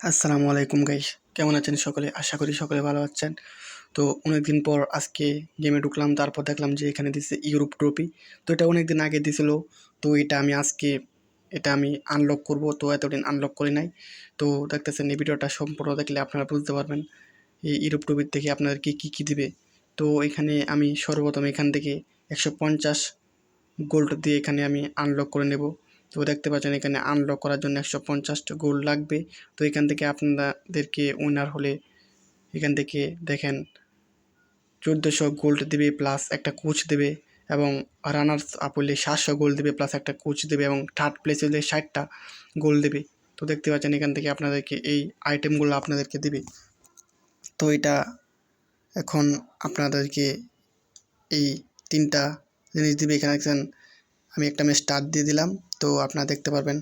আসসালামু আলাইকুম গাইস কেমন আছেন সকলে? আশা করি সকলে ভালো আছেন। তো অনেকদিন পর আজকে গেমে ঢুকলাম, তারপর দেখলাম যে এখানে দিচ্ছে ইউরোপ ট্রফি তো এটা অনেকদিন আগে দিছিল। তো এটা আমি আজকে, এটা আমি আনলক করব। তো এতদিন আনলক করি নাই। তো দেখতেছেন এই ভিডিওটা সম্পূর্ণ দেখলে আপনারা বুঝতে পারবেন এই ইউরোপ ট্রফির থেকে আপনাদেরকে কী কী দিবে। তো এখানে আমি সর্বপ্রথম এখান থেকে একশো পঞ্চাশ গোল্ড দিয়ে এখানে আমি আনলক করে নেব। তো দেখতে পাচ্ছেন এখানে আনলক করার জন্য একশো পঞ্চাশটা গোল্ড লাগবে। তো এখান থেকে আপনাদেরকে উইনার হলে এখান থেকে দেখেন চোদ্দোশো গোল্ড দেবে প্লাস একটা কোচ দেবে এবং রানার্স আপ হলে সাতশো গোল দেবে প্লাস একটা কোচ দেবে এবং থার্ড প্লেস হলে ষাটটা গোল দেবে। তো দেখতে পাচ্ছেন এখান থেকে আপনাদেরকে এই আইটেমগুলো আপনাদেরকে দেবে। তো এটা এখন আপনাদেরকে এই তিনটা জিনিস দিবে। এখানে আমি একটা ম্যাচ স্টার্ট দিয়ে দিলাম। তো আপনারা দেখতে পারবেন,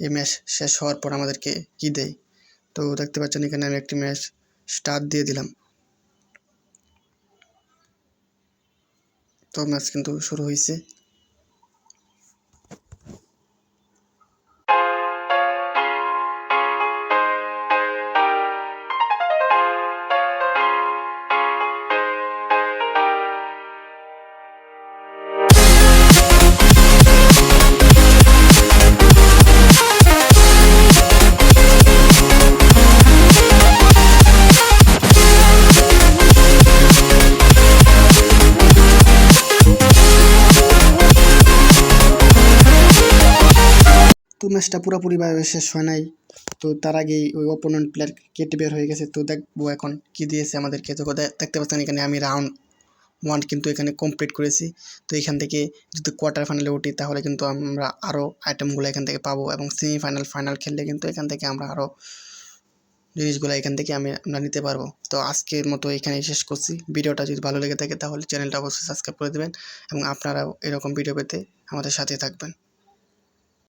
এই ম্যাচ শেষ হওয়ার পর আমাদেরকে কী দেয়? তো দেখতে পাচ্ছেন এখানে আমি একটি ম্যাচ স্টার্ট দিয়ে দিলাম। তো ম্যাচ কিন্তু শুরু হয়েছে। তো ম্যাচটা পুরোপুরিভাবে শেষ হয় নাই। তো তার আগেই ওই অপোনেন্ট প্লেয়ার কেটে বের হয়ে গেছে। তো দেখব এখন কি দিয়েছে আমাদেরকে। তো দেখতে পাচ্ছেন এখানে আমি রাউন্ড ওয়ান কিন্তু এখানে কমপ্লিট করেছি। তো এখান থেকে যদি কোয়ার্টার ফাইনালে উঠি, তাহলে কিন্তু আমরা আরও আইটেমগুলো এখান থেকে পাবো এবং সেমিফাইনাল ফাইনাল খেললে কিন্তু এখান থেকে আমরা আরও জিনিসগুলো এখান থেকে আমি, আমরা নিতে পারব। তো আজকের মতো এখানেই শেষ করছি। ভিডিওটা যদি ভালো লেগে থাকে, তাহলে চ্যানেলটা অবশ্যই সাবস্ক্রাইব করে দেবেন এবং আপনারাও এরকম ভিডিও পেতে আমাদের সাথে থাকবেন।